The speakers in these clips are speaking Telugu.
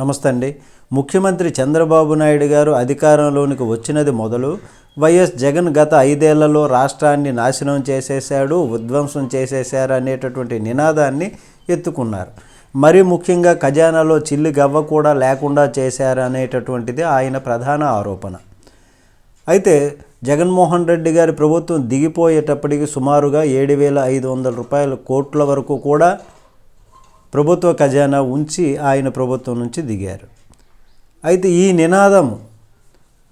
నమస్తే అండి. ముఖ్యమంత్రి చంద్రబాబు నాయుడు గారు అధికారంలోనికి వచ్చినది మొదలు వైఎస్ జగన్ గత ఐదేళ్ళలో రాష్ట్రాన్ని నాశనం చేసేశాడు విధ్వంసం చేసేశారు అనేటటువంటి నినాదాన్ని ఎత్తుకున్నారు. మరి ముఖ్యంగా ఖజానాలో చిల్లి గవ్వ కూడా లేకుండా చేశారు అనేటటువంటిది ఆయన ప్రధాన ఆరోపణ. అయితే జగన్మోహన్ రెడ్డి గారి ప్రభుత్వం దిగిపోయేటప్పటికి సుమారుగా ఏడు వేల ఐదు వందల రూపాయల కోట్ల వరకు కూడా ప్రభుత్వ ఖజానా ఉంచి ఆయన ప్రభుత్వం నుంచి దిగారు. అయితే ఈ నినాదం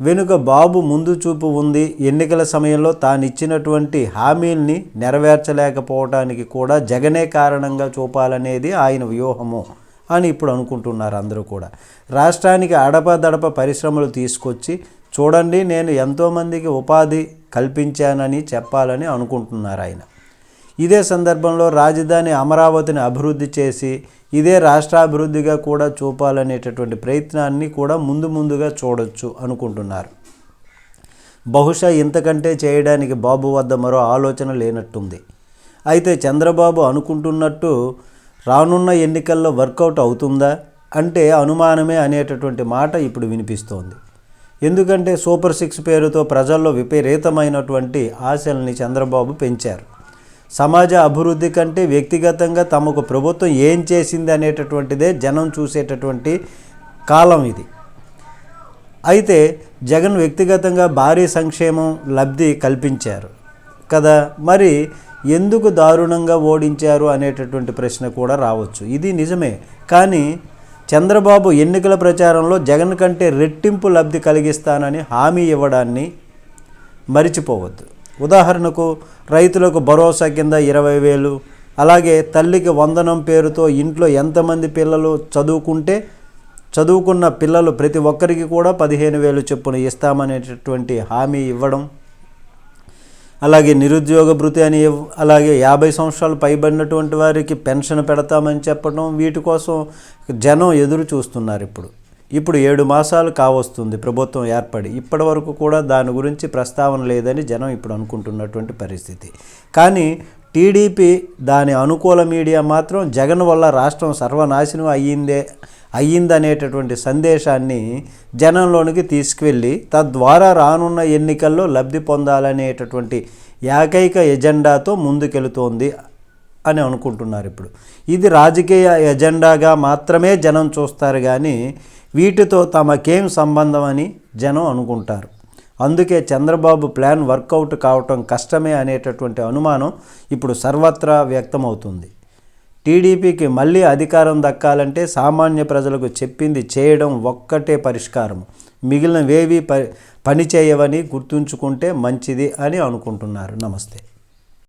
వెనుక బాబు ముందు చూపు ఉంది. ఎన్నికల సమయంలో తాను ఇచ్చినటువంటి హామీల్ని నెరవేర్చలేకపోవడానికి కూడా జగనే కారణంగా చూపాలనేది ఆయన వ్యూహము అని ఇప్పుడు అనుకుంటున్నారు అందరూ కూడా. రాష్ట్రానికి అడపదడప పరిశ్రమలు తీసుకొచ్చి చూడండి నేను ఎంతోమందికి ఉపాధి కల్పించానని చెప్పాలని అనుకుంటున్నారు ఆయన. ఇదే సందర్భంలో రాజధాని అమరావతిని అభివృద్ధి చేసి ఇదే రాష్ట్రాభివృద్ధిగా కూడా చూపాలనేటటువంటి ప్రయత్నాన్ని కూడా ముందు ముందుగా చూడొచ్చు అనుకుంటున్నారు. బహుశా ఇంతకంటే చేయడానికి బాబు వద్ద మరో ఆలోచన లేనట్టుంది. అయితే చంద్రబాబు అనుకుంటున్నట్టు రానున్న ఎన్నికల్లో వర్కౌట్ అవుతుందా అంటే అనుమానమే అనేటటువంటి మాట ఇప్పుడు వినిపిస్తోంది. ఎందుకంటే సూపర్ సిక్స్ పేరుతో ప్రజల్లో విపరీతమైనటువంటి ఆశల్ని చంద్రబాబు పెంచారు. సమాజ అభివృద్ధి కంటే వ్యక్తిగతంగా తమకు ప్రభుత్వం ఏం చేసింది అనేటటువంటిదే జనం చూసేటటువంటి కాలం ఇది. అయితే జగన్ వ్యక్తిగతంగా భారీ సంక్షేమం లబ్ధి కల్పించారు కదా. మరి ఎందుకు దారుణంగా ఓడించారు అనేటటువంటి ప్రశ్న కూడా రావచ్చు. ఇది నిజమే. కానీ చంద్రబాబు ఎన్నికల ప్రచారంలో జగన్ కంటే రెట్టింపు లబ్ధి కలిగిస్తానని హామీ ఇవ్వడాన్ని మరిచిపోవద్దు. ఉదాహరణకు రైతులకు భరోసా కింద ఇరవై వేలు అలాగే తల్లికి వందనం పేరుతో ఇంట్లో ఎంతమంది పిల్లలు చదువుకుంటే చదువుకున్న పిల్లలు ప్రతి ఒక్కరికి కూడా పదిహేను వేలు చొప్పున ఇస్తామనేటటువంటి హామీ ఇవ్వడం అలాగే నిరుద్యోగ భృతి అని అలాగే యాభై సంవత్సరాలు పైబడినటువంటి వారికి పెన్షన్ పెడతామని చెప్పడం వీటి కోసం జనం ఎదురు చూస్తున్నారు ఇప్పుడు. ఇప్పుడు ఏడు మాసాలు కావస్తుంది ప్రభుత్వం ఏర్పడి. ఇప్పటి వరకు కూడా దాని గురించి ప్రస్తావన లేదని జనం ఇప్పుడు అనుకుంటున్నటువంటి పరిస్థితి. కానీ టీడీపీ దాని అనుకూల మీడియా మాత్రం జగన్ వల్ల రాష్ట్రం సర్వనాశనం అయ్యిందే అయ్యిందనేటటువంటి సందేశాన్ని జనంలోనికి తీసుకువెళ్ళి తద్వారా రానున్న ఎన్నికల్లో లబ్ధి పొందాలనేటటువంటి ఏకైక ఎజెండాతో ముందుకెళుతోంది అని అనుకుంటున్నారు ఇప్పుడు. ఇది రాజకీయ ఎజెండాగా మాత్రమే జనం చూస్తారు కానీ వీటితో తమకేం సంబంధం అని జనం అనుకుంటారు. అందుకే చంద్రబాబు ప్లాన్ వర్కౌట్ కావటం కష్టమే అనేటటువంటి అనుమానం ఇప్పుడు సర్వత్రా వ్యక్తమవుతుంది. టీడీపీకి మళ్ళీ అధికారం దక్కాలంటే సామాన్య ప్రజలకు చెప్పింది చేయడం ఒక్కటే పరిష్కారం. మిగిలినవేవి ప పని చేయవని గుర్తుంచుకుంటే మంచిది అని అనుకుంటున్నారు. నమస్తే.